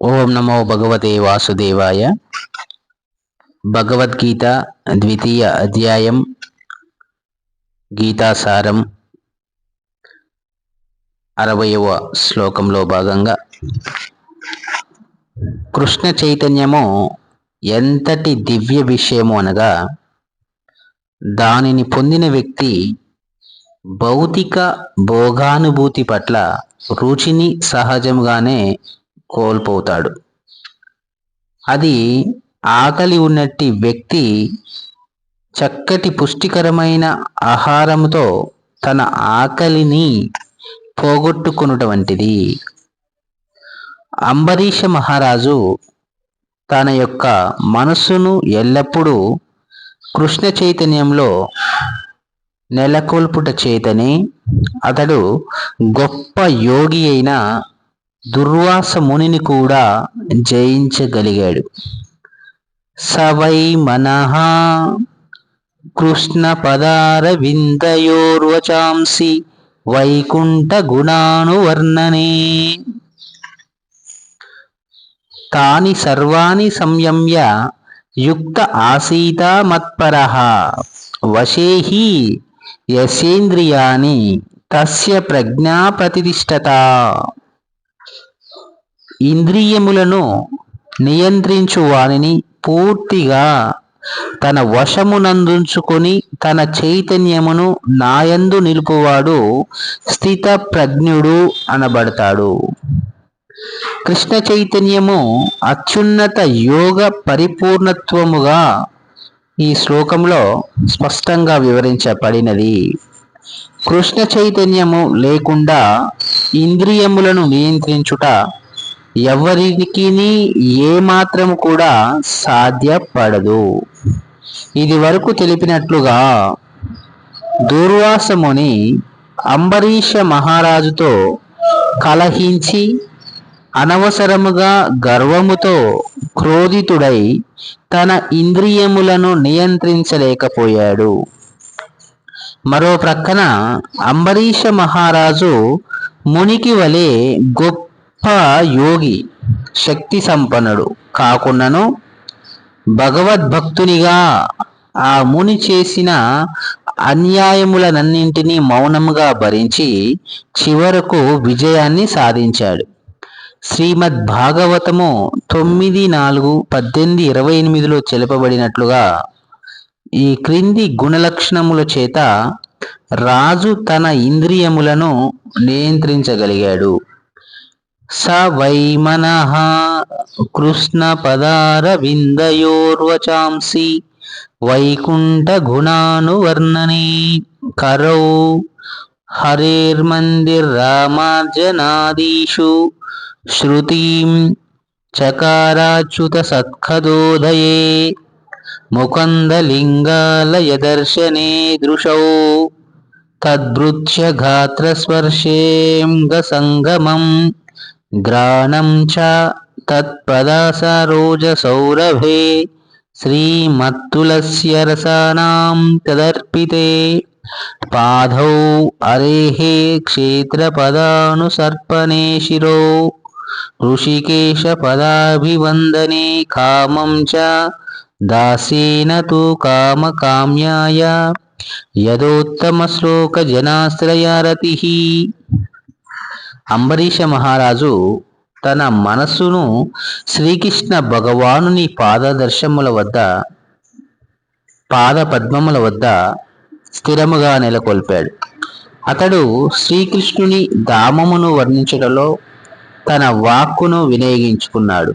ఓం నమో భగవతే వాసుదేవాయ. భగవద్గీత ద్వితీయ అధ్యాయం గీతాసారం అరవయవ శ్లోకంలో భాగంగా. కృష్ణ చైతన్యము ఎంతటి దివ్య విషయము అనగా దానిని పొందిన వ్యక్తి భౌతిక భోగానుభూతి పట్ల రుచిని సహజంగానే కోల్పోతాడు. అది ఆకలి ఉన్నట్టి వ్యక్తి చక్కటి పుష్టికరమైన ఆహారంతో తన ఆకలిని పోగొట్టుకునుట వంటిది. అంబరీష మహారాజు తన యొక్క మనస్సును ఎల్లప్పుడూ కృష్ణ చైతన్యంలో నెలకొల్పుట చేతనే అతడు గొప్ప యోగి అయిన దుర్వాస మునిని కూడా జయించగలిగాడు. సవై మనహ కృష్ణ పదార విందయోర్వచాంసి వైకుంఠ గుణానువర్ణనే తాని సర్వాణి సంయమ్య యుక్త ఆసీత మత్పర వశేహి యసేంద్రియాని తస్య ప్రజ్ఞా ప్రతిష్టత ఇంద్రియములను నియంత్రించు వానిని పూర్తిగా తన వశమునందుంచుకొని తన చైతన్యమును నాయందు నిలుపువాడు స్థిత ప్రజ్ఞుడు అనబడతాడు. కృష్ణ చైతన్యము అత్యున్నత యోగ పరిపూర్ణత్వముగా ఈ శ్లోకంలో స్పష్టంగా వివరించబడినది. కృష్ణ చైతన్యము లేకుండా ఇంద్రియములను నియంత్రించుట ఎవరికి ఏ మాత్రం కూడా సాధ్యపడదు. ఇది వరకు తెలిపినట్లుగా దూర్వాసముని అంబరీష మహారాజుతో కలహించి అనవసరముగా గర్వముతో క్రోధితుడై తన ఇంద్రియములను నియంత్రించలేకపోయాడు. మరో ప్రక్కన అంబరీష మహారాజు మునికి వలె గొప్ప యోగి శక్తి సంపన్నుడు కాకున్నను భగవద్భక్తునిగా ఆ ముని చేసిన అన్యాయములనన్నింటినీ మౌనముగా భరించి చివరకు విజయాన్ని సాధించాడు. శ్రీమద్ భాగవతము తొమ్మిది నాలుగు పద్దెనిమిది ఇరవై ఎనిమిదిలో చెలపబడినట్లుగా ఈ క్రింది గుణలక్షణముల చేత రాజు తన ఇంద్రియములను నియంత్రించగలిగాడు. स वै मनः कृष्णपदारविन्दयोर्वचांसि वैकुण्ठगुणानुवर्णने करौ हरेर्मन्दिर्रामार्जनादिषु श्रुतिं चकाराच्युतसत्खदोदये मुकन्दलिङ्गालयदर्शने दृशौ तद्भृत्य गात्रस्पर्शेऽङ्गसङ्गमम् ग्राणं च तत्पदासरोजसौरभे श्रीमत्तुलस्य रसानां तदर्पिते पाधौ अरेः क्षेत्रपदानुसर्पणे शिरो ऋषिकेशपदाभिवन्दने कामं च दासेन तु कामकाम्याय यदोत्तमश्लोकजनाश्रया रतिः అంబరీష మహారాజు తన మనస్సును శ్రీకృష్ణ భగవానుని పాదదర్శముల వద్ద పాద పద్మముల వద్ద స్థిరముగా నెలకొల్పాడు. అతడు శ్రీకృష్ణుని ధామమును వర్ణించడంలో తన వాక్కును వినియోగించుకున్నాడు.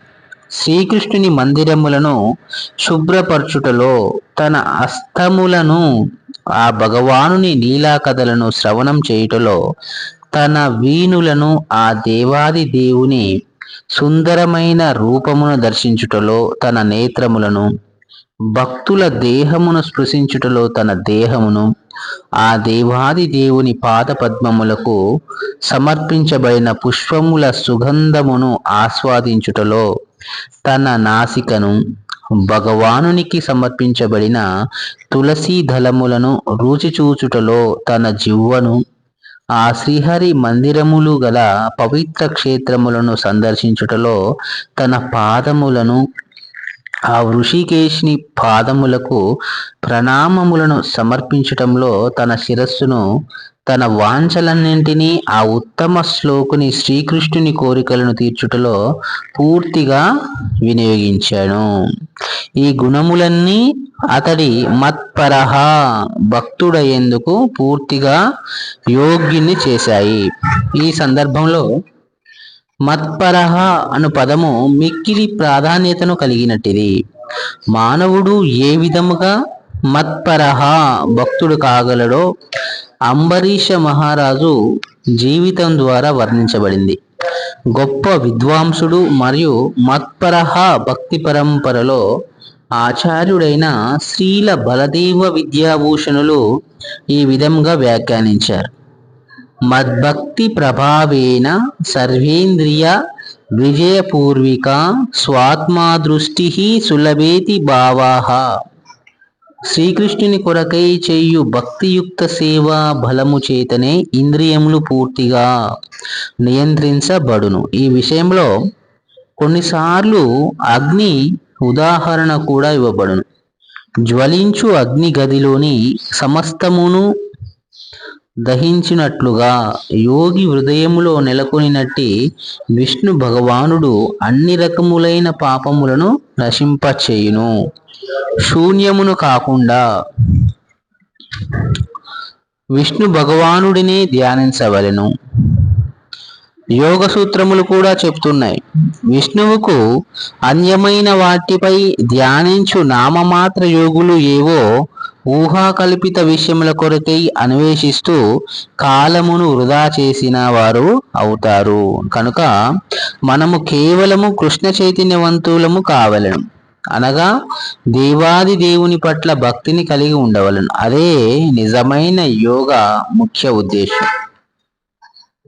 శ్రీకృష్ణుని మందిరములను శుభ్రపరచుటలో తన అస్తములను ఆ భగవానుని లీలా కథలను శ్రవణం చేయుటలో తన వీణులను ఆ దేవాది దేవుని సుందరమైన రూపమును దర్శించుటలో తన నేత్రములను భక్తుల దేహమును స్పృశించుటలో తన దేహమును ఆ దేవాది దేవుని పాద పద్మములకు సమర్పించబడిన పుష్పముల సుగంధమును ఆస్వాదించుటలో తన నాసికను భగవానునికి సమర్పించబడిన తులసీ దళములను రుచి చూచుటలో తన జివ్వను ఆ శ్రీహరి మందిరములు గల పవిత్ర క్షేత్రములను సందర్శించుటలో తన పాదములను ఆ ఋషికేశిని పాదములకు ప్రణామములను సమర్పించటంలో తన శిరస్సును తన వాంఛలన్నింటినీ ఆ ఉత్తమ శ్లోకుని శ్రీకృష్ణుని కోరికలను తీర్చుటలో పూర్తిగా వినియోగించాను. ఈ గుణములన్నీ అతడి మత్పరహ భక్తుడయ్యేందుకు పూర్తిగా యోగ్యుని చేశాయి. ఈ సందర్భంలో మత్పరహ అను పదము మిక్కిలి ప్రాధాన్యతను కలిగినట్టిది. మానవుడు ఏ విధముగా మత్పరహ భక్తుడు కాగలడో అంబరీష మహారాజు జీవితం ద్వారా వర్ణించబడింది. గొప్ప విద్వాంసుడు మరియు మత్పరహ భక్తి పరంపరలో ఆచార్యుడైన శ్రీల బలదేవ విద్యాభూషణులు ఈ విధంగా వ్యాఖ్యానించారు. మద్భక్తి ప్రభావేన సర్వేంద్రియ విజయపూర్విక స్వాత్మాదృష్టి సులభేతి భావాహ శ్రీకృష్ణుని కొరకై చేయు భక్తియుక్త సేవా బలము చేతనే ఇంద్రియములు పూర్తిగా నియంత్రించబడును. ఈ విషయంలో కొన్నిసార్లు అగ్ని ఉదాహరణ కూడా ఇవ్వబడును. జ్వలించు అగ్ని గదిలోని సమస్తమును దహించినట్లుగా యోగి హృదయములో నెలకొనినట్టి విష్ణు భగవానుడు అన్ని రకములైన పాపములను నశింపచేయును. శూన్యమును కాకుండా విష్ణు భగవానుడిని ధ్యానించవలను. యోగ సూత్రములు కూడా చెప్తున్నాయి. విష్ణువుకు అన్యమైన వాటిపై ధ్యానించు నామమాత్ర యోగులు ఏవో ఊహాకల్పిత విషయముల కొరకై అన్వేషిస్తూ కాలమును వృధా చేసిన వారు అవుతారు. కనుక మనము కేవలము కృష్ణ చైతన్యవంతులము కావలను. అనగా దేవాది దేవుని పట్ల భక్తిని కలిగి ఉండవలను. అదే నిజమైన యోగ ముఖ్య ఉద్దేశం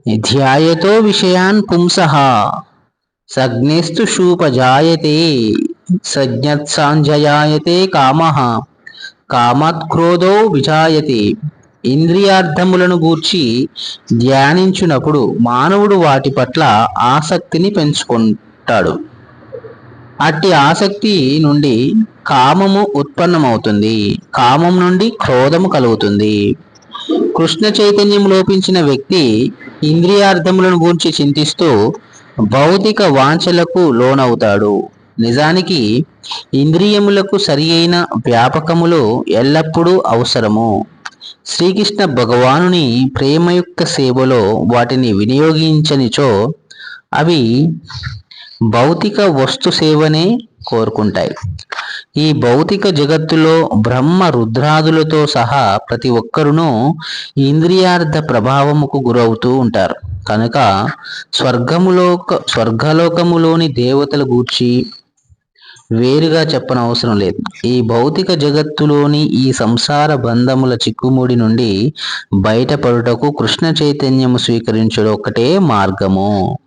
ధ్యాయతో విషయాన్ పుంస సగ్నేస్తు శూపజాయతే సజ్ఞత్సాంజయాయతే కామ కామత్క్రోధో విజాయతే. ఇంద్రియార్థములను గూర్చి ధ్యానించినప్పుడు మానవుడు వాటి పట్ల ఆసక్తిని పెంచుకుంటాడు. అట్టి ఆసక్తి నుండి కామము ఉత్పన్నమవుతుంది. కామం నుండి క్రోధము కలుగుతుంది. కృష్ణ చైతన్యం లోపించిన వ్యక్తి ఇంద్రియార్థములను గురించి చింతిస్తూ భౌతిక వాంఛలకు లోనవుతాడు. నిజానికి ఇంద్రియములకు సరి అయిన వ్యాపకములు ఎల్లప్పుడూ అవసరము. శ్రీకృష్ణ భగవానుని ప్రేమయుక్త సేవలో వాటిని వినియోగించనిచో అవి భౌతిక వస్తు సేవనే కోరుకుంటాయి. ఈ భౌతిక జగత్తులో బ్రహ్మ రుద్రాదులతో సహా ప్రతి ఒక్కరును ఇంద్రియార్థ ప్రభావముకు గురవుతూ ఉంటారు. కనుక స్వర్గములోక స్వర్గలోకములోని దేవతల గూర్చి వేరుగా చెప్పనవసరం లేదు. ఈ భౌతిక జగత్తులోని ఈ సంసార బంధముల చిక్కుముడి నుండి బయటపడుటకు కృష్ణ చైతన్యము స్వీకరించడం ఒకటే మార్గము.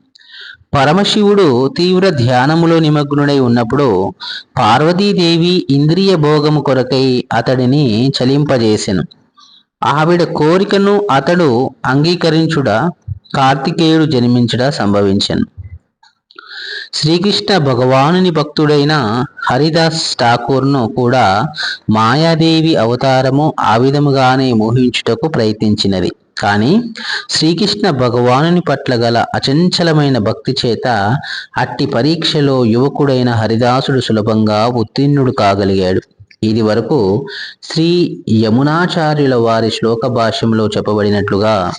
పరమశివుడు తీవ్ర ధ్యానములో నిమగ్నుడై ఉన్నప్పుడు పార్వతీదేవి ఇంద్రియ భోగము కొరకై అతడిని చలింపజేసెను. ఆవిడ కోరికను అతడు అంగీకరించుడ కార్తికేయుడు జన్మించుట సంభవించను. శ్రీకృష్ణ భగవానుని భక్తుడైన హరిదాస్ ఠాకూర్ను కూడా మాయాదేవి అవతారము ఆ విధముగానే మోహించుటకు ప్రయత్నించినది కానీ శ్రీకృష్ణ భగవానుని పట్ల గల అచంచలమైన భక్తి చేత అట్టి పరీక్షలో యువకుడైన హరిదాసుడు సులభంగా ఉత్తీర్ణుడు కాగలిగాడు. ఇది వరకు శ్రీ యమునాచార్యుల వారి శ్లోక భాష్యంలో చెప్పబడినట్లుగా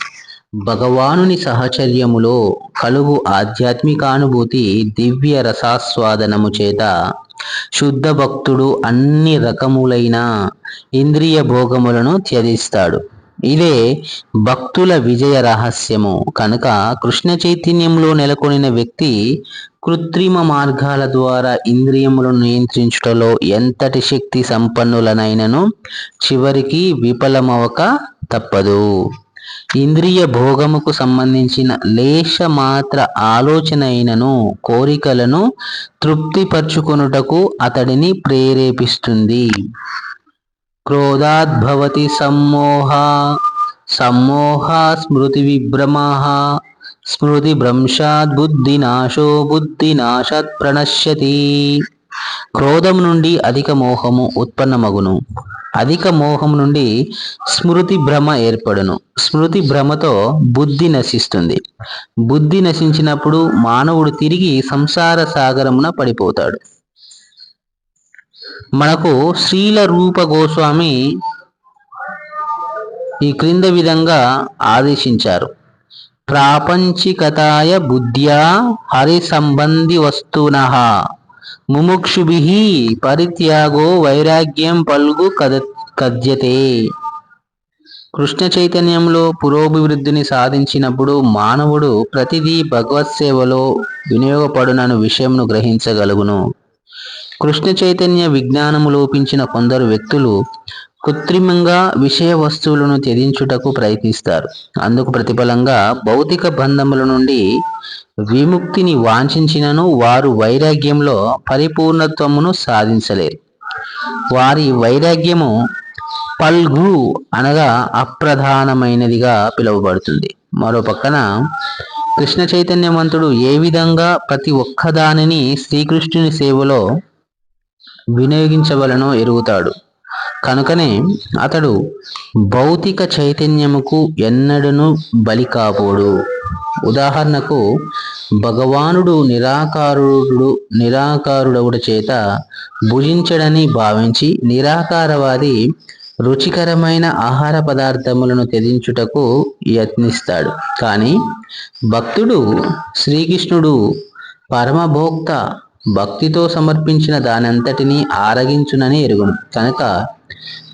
భగవానుని సహచర్యములో కలుగు ఆధ్యాత్మికానుభూతి దివ్య రసాస్వాదనము చేత శుద్ధ భక్తుడు అన్ని రకములైన ఇంద్రియ భోగములను త్యజిస్తాడు. ఇదే భక్తుల విజయ రహస్యము. కనుక కృష్ణ చైతన్యంలో నెలకొనిన వ్యక్తి కృత్రిమ మార్గాల ద్వారా ఇంద్రియములను నియంత్రించుటలో ఎంతటి శక్తి సంపన్నులనైనను చివరికి విఫలమవక తప్పదు. ఇంద్రియ భోగముకు సంబంధించిన లేశ మాత్ర ఆలోచన అయినను కోరికలను తృప్తిపరచుకొనుటకు అతడిని ప్రేరేపిస్తుంది. క్రోధాద్భవతి సమ్మోహ సమ్మోహ స్మృతి విభ్రమ స్మృతి భ్రంశాత్ బుద్ధినాశో బుద్ధినాశాత్ ప్రణశ్యతి క్రోధం నుండి అధిక మోహము ఉత్పన్నమగును. అధిక మోహం నుండి స్మృతి భ్రమ ఏర్పడును. స్మృతి భ్రమతో బుద్ధి నశిస్తుంది. బుద్ధి నశించినప్పుడు మానవుడు తిరిగి సంసార సాగరమున పడిపోతాడు. మనకు శ్రీల రూప గోస్వామి ఈ క్రింద విధంగా ఆదేశించారు. ప్రాపంచికతాయ బుద్ధ్యా హరి సంబంధి వస్తున ముముక్షుభి పరిత్యాగో వైరాగ్యం పల్గు కద కద్యతే. కృష్ణ చైతన్యంలో పురోభివృద్ధిని సాధించినప్పుడు మానవుడు ప్రతిదీ భగవత్ సేవలో వినియోగపడునను విషయంను గ్రహించగలుగును. కృష్ణ చైతన్య విజ్ఞానము లోపించిన కొందరు వ్యక్తులు కృత్రిమంగా విషయ వస్తువులను త్యజించుటకు ప్రయత్నిస్తారు. అందుకు ప్రతిఫలంగా భౌతిక బంధముల నుండి విముక్తిని వాంఛించినను వారు వైరాగ్యంలో పరిపూర్ణత్వమును సాధించలేరు. వారి వైరాగ్యము పల్గు అనగా అప్రధానమైనదిగా పిలువబడుతుంది. మరో పక్కన కృష్ణ చైతన్యవంతుడు ఏ విధంగా ప్రతి ఒక్కదానిని శ్రీకృష్ణుని సేవలో వినియోగించవలనో ఎరుగుతాడు. కనుకనే అతడు భౌతిక చైతన్యముకు ఎన్నడను బలి కాపోడు. ఉదాహరణకు భగవానుడు నిరాకారుడు నిరాకారుడవుడు చేత భుజించడని భావించి నిరాకారవాది రుచికరమైన ఆహార పదార్థములను త్యజించుటకు యత్నిస్తాడు. కానీ భక్తుడు శ్రీకృష్ణుడు పరమభోక్త భక్తితో సమర్పించిన దానంతటినీ ఆరగించునని ఎరుగును. కనుక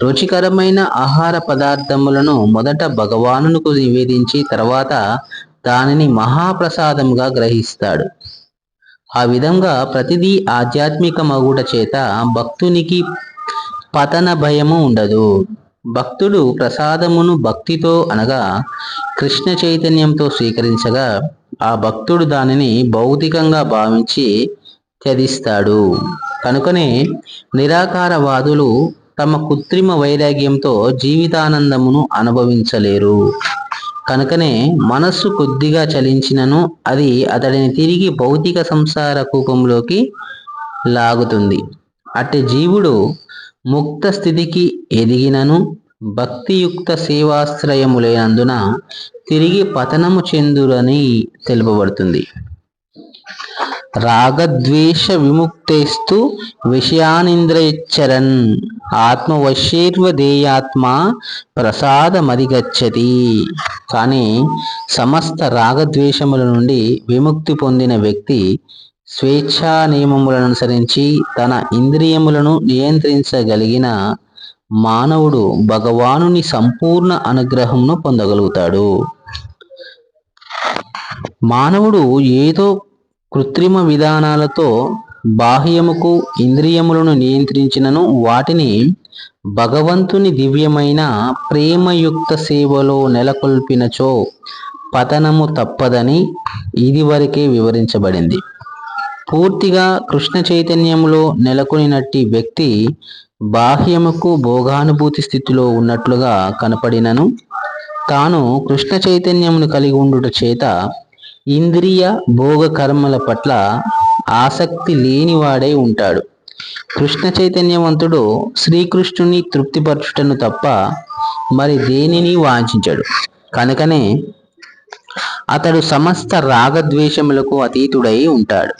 రుచికరమైన ఆహార పదార్థములను మొదట భగవానునుకు నివేదించి తర్వాత దానిని మహాప్రసాదముగా గ్రహిస్తాడు. ఆ విధంగా ప్రతిదీ ఆధ్యాత్మిక మగుట చేత భక్తునికి పతన భయము ఉండదు. భక్తుడు ప్రసాదమును భక్తితో అనగా కృష్ణ చైతన్యంతో స్వీకరించగా ఆ భక్తుడు దానిని భౌతికంగా భావించి త్యజిస్తాడు కనుకనే నిరాకారవాదులు తమ కృత్రిమ వైరాగ్యంతో జీవితానందమును అనుభవించలేరు. కనుకనే మనస్సు కొద్దిగా చలించినను అది అతడిని తిరిగి భౌతిక సంసార కూపంలోకి లాగుతుంది. అట్టి జీవుడు ముక్త స్థితికి ఎదిగినను భక్తియుక్త సేవాశ్రయము లేనందున తిరిగి పతనము చెందురని తెలుపబడుతుంది. రాగద్వేష విముక్తేస్తు విషయానింద్రయచ్చరన్. ఆత్మవశీర్వదేయాత్మ ప్రసాదమధిగచ్చతి. కానీ సమస్త రాగద్వేషముల నుండి విముక్తి పొందిన వ్యక్తి స్వేచ్ఛా నియమములను అనుసరించి తన ఇంద్రియములను నియంత్రించగలిగిన మానవుడు భగవానుని సంపూర్ణ అనుగ్రహంను పొందగలుగుతాడు. మానవుడు ఏదో కృత్రిమ విధానాలతో బాహ్యముకు ఇంద్రియములను నియంత్రించినను వాటిని భగవంతుని దివ్యమైన ప్రేమయుక్త సేవలో నెలకొల్పినచో పతనము తప్పదని ఇదివరకే వివరించబడింది. పూర్తిగా కృష్ణ చైతన్యములో నెలకొనినట్టి వ్యక్తి బాహ్యముకు భోగానుభూతి స్థితిలో ఉన్నట్లుగా కనపడినను. తాను కృష్ణ చైతన్యమును కలిగి ఉండుట చేత ఇంద్రియ భోగ కర్మల పట్ల ఆసక్తి లేనివాడై ఉంటాడు. కృష్ణ చైతన్యవంతుడు శ్రీకృష్ణుని తృప్తిపరచుటను తప్ప మరి దేనిని వాంఛించాడు? కనుకనే అతడు సమస్త రాగద్వేషములకు అతీతుడై ఉంటాడు.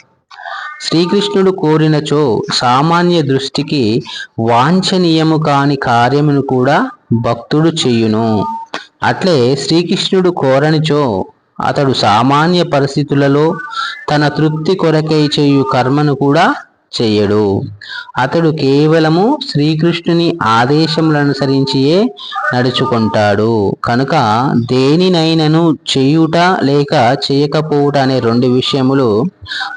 శ్రీకృష్ణుడు కోరినచో సామాన్య దృష్టికి వాంఛనీయము కాని కార్యమును కూడా భక్తుడు చెయ్యును అట్లే శ్రీకృష్ణుడు కోరనిచో అతడు సామాన్య పరిస్థితులలో తన తృప్తి కొరకై చేయు కర్మను కూడా చేయడు. అతడు కేవలము శ్రీకృష్ణుని ఆదేశములనుసరించియే నడుచుకుంటాడు. కనుక దేనినైనను చేయుట లేక చేయకపోవుట అనే రెండు విషయములు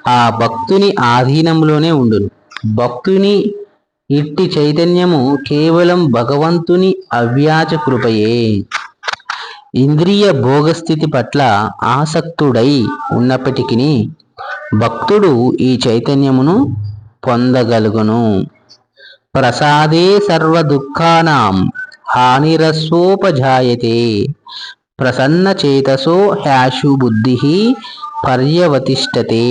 ఆ భక్తుని ఆధీనంలోనే ఉండును. భక్తుని ఇట్టి చైతన్యము కేవలం భగవంతుని అవ్యాజ కృపయే. ఇంద్రియ భోగస్థితి పట్ల ఆసక్తుడై ఉన్నప్పటికీ భక్తుడు ఈ చైతన్యమును పొందగలుగును. ప్రసాదే సర్వ దుఃఖానాం హానిరస్వోపజాయతే ప్రసన్నచేతసో హ్యాషు బుద్ధి పర్యవతిష్టతే.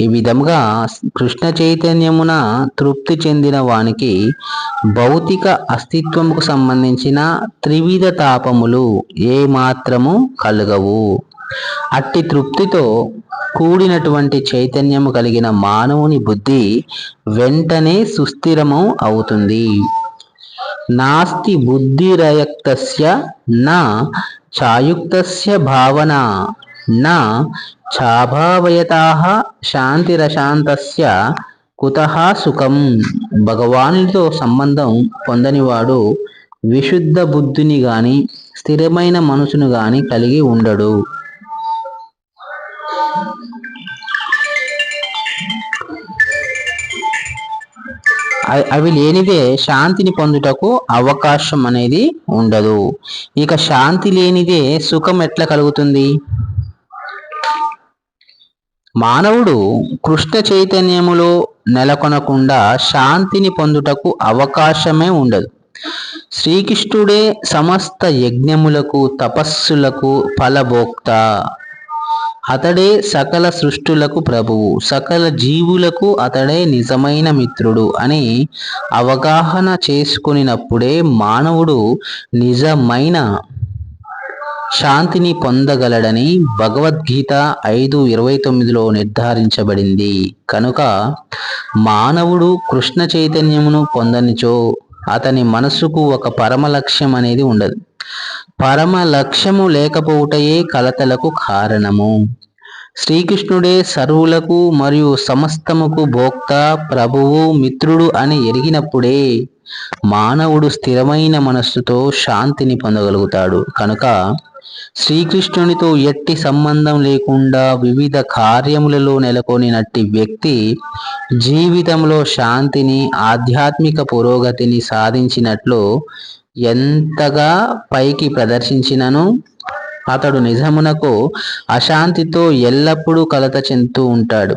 ఈ విధముగా కృష్ణ చైతన్యమున తృప్తి చెందిన వానికి భౌతిక అస్తిత్వముకు సంబంధించిన త్రివిధ తాపములు ఏమాత్రము కలగవు. అట్టి తృప్తితో కూడినటువంటి చైతన్యము కలిగిన మానవుని బుద్ధి వెంటనే సుస్థిరము అవుతుంది. నాస్తి బుద్ధిరయక్తస్య నా చాయుక్తస్య భావన నా చాభావయతాః శాంతిరశాంతస్య కుతః సుఖం. భగవానుడితో సంబంధం పొందనివాడు విశుద్ధ బుద్ధిని గాని స్థిరమైన మనసును గాని కలిగి ఉండడు. అవి లేనిదే శాంతిని పొందుటకు అవకాశం అనేది ఉండదు. ఇక శాంతి లేనిదే సుఖం ఎట్లా కలుగుతుంది? మానవుడు కృష్ణ చైతన్యములో నెలకొనకుండా శాంతిని పొందుటకు అవకాశమే ఉండదు. శ్రీకృష్ణుడే సమస్త యజ్ఞములకు తపస్సులకు ఫలభోక్త. అతడే సకల సృష్టులకు ప్రభువు సకల జీవులకు అతడే నిజమైన మిత్రుడు అని అవగాహన చేసుకునినప్పుడే మానవుడు నిజమైన శాంతిని పొందగలడని భగవద్గీత ఐదు ఇరవై తొమ్మిదిలో నిర్ధారించబడింది. కనుక మానవుడు కృష్ణ చైతన్యమును పొందనిచో అతని మనస్సుకు ఒక పరమ లక్ష్యం అనేది ఉండదు. పరమ లక్ష్యము లేకపోవటయే కలతలకు కారణము. శ్రీకృష్ణుడే సర్వులకు మరియు సమస్తముకు భోక్త ప్రభువు మిత్రుడు అని ఎరిగినప్పుడే మానవుడు స్థిరమైన మనస్సుతో శాంతిని పొందగలుగుతాడు. కనుక శ్రీకృష్ణునితో ఎట్టి సంబంధం లేకుండా వివిధ కార్యములలో నెలకొనినట్టి వ్యక్తి జీవితంలో శాంతిని ఆధ్యాత్మిక పురోగతిని సాధించినట్లు ఎంతగా పైకి ప్రదర్శించినను అతడు నిజమునకు అశాంతితో ఎల్లప్పుడూ కలత చెందుతూ ఉంటాడు.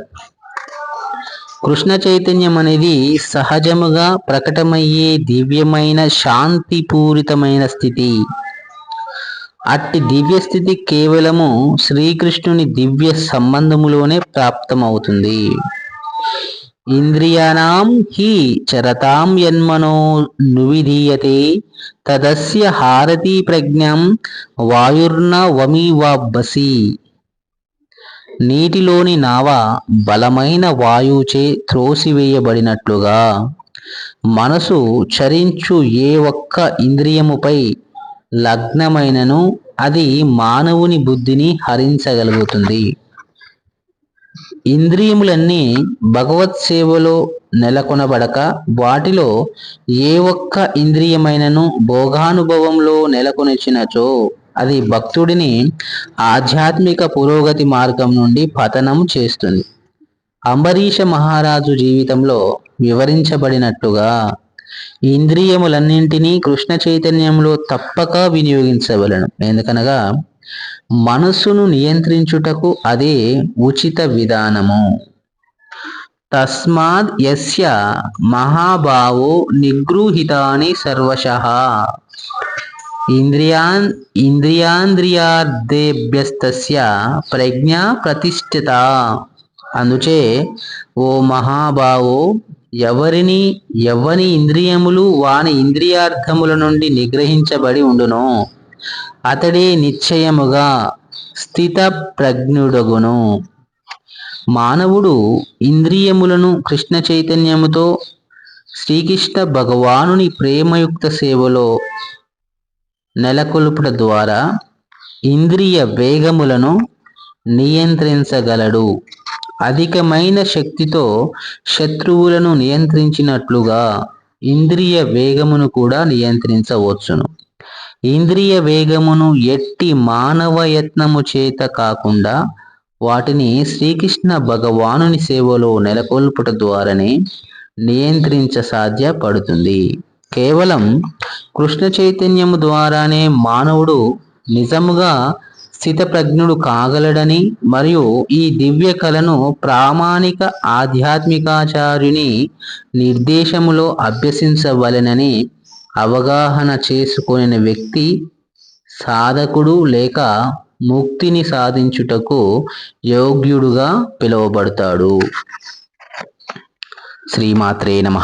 కృష్ణ చైతన్యం అనేది సహజముగా ప్రకటమయ్యే దివ్యమైన శాంతిపూరితమైన స్థితి. అట్టి దివ్యస్థితి కేవలము శ్రీకృష్ణుని దివ్య సంబంధములోనే ప్రాప్తమవుతుంది. ఇంద్రియాణం హి చరతాం యన్మనో నువిధీయతే తదస్య హారతి ప్రజ్ఞం వాయుర్న వమీవాబ్బసి నీటిలోని నావ బలమైన వాయువుచే త్రోసివేయబడినట్లుగా మనసు చరించు ఏ ఒక్క ఇంద్రియముపై లగ్నమైనను అది మానవుని బుద్ధిని హరించగలుగుతుంది. ఇంద్రియములన్నీ భగవత్ సేవలో నెలకొనబడక వాటిలో ఏ ఒక్క ఇంద్రియమైనను భోగానుభవంలో నెలకొనిచ్చినచో అది భక్తుడిని ఆధ్యాత్మిక పురోగతి మార్గం నుండి పతనం చేస్తుంది. అంబరీష మహారాజు జీవితంలో వివరించబడినట్టుగా ఇంద్రియములన్నింటినీ కృష్ణ చైతన్యంలో తప్పక వినియోగించవలను. ఎందుకనగా మనసును నియంత్రించుటకు అదే ఉచిత విధానము. తస్మాద్ యస్య మహాభావో నిగృహితాని సర్వశ. ఇంద్రియాన్ ఇంద్రియాంద్రియార్థేభ్యస్తస్య ప్రజ్ఞ ప్రతిష్ఠిత. అందుచే ఓ మహాభావో ఎవరిని ఎవని ఇంద్రియములు వాని ఇంద్రియార్థముల నుండి నిగ్రహించబడి ఉండునో అతడే నిశ్చయముగా స్థిత ప్రజ్ఞుడగును మానవుడు ఇంద్రియములను కృష్ణ చైతన్యముతో శ్రీకృష్ణ భగవానుని ప్రేమయుక్త సేవలో నెలకొల్పుట ద్వారా ఇంద్రియ వేగములను నియంత్రించగలడు. అధికమైన శక్తితో శత్రువులను నియంత్రించినట్లుగా ఇంద్రియ వేగమును కూడా నియంత్రించవచ్చును. ఇంద్రియ వేగమును ఎట్టి మానవ యత్నము చేత కాకుండా వాటిని శ్రీకృష్ణ భగవానుని సేవలో నెలకొల్పుట ద్వారానే నియంత్రించ సాధ్యపడుతుంది కేవలం కృష్ణ చైతన్యము ద్వారానే మానవుడు నిజముగా స్థితప్రజ్ఞుడు కాగలడని మరియు ఈ దివ్య కళను ప్రామాణిక ఆధ్యాత్మికాచార్యుని నిర్దేశములో అభ్యసించవలెనని అవగాహన చేసుకొనిన వ్యక్తి సాధకుడు లేక ముక్తిని సాధించుటకు యోగ్యుడుగా పిలువబడతాడు. శ్రీమాత్రే నమ.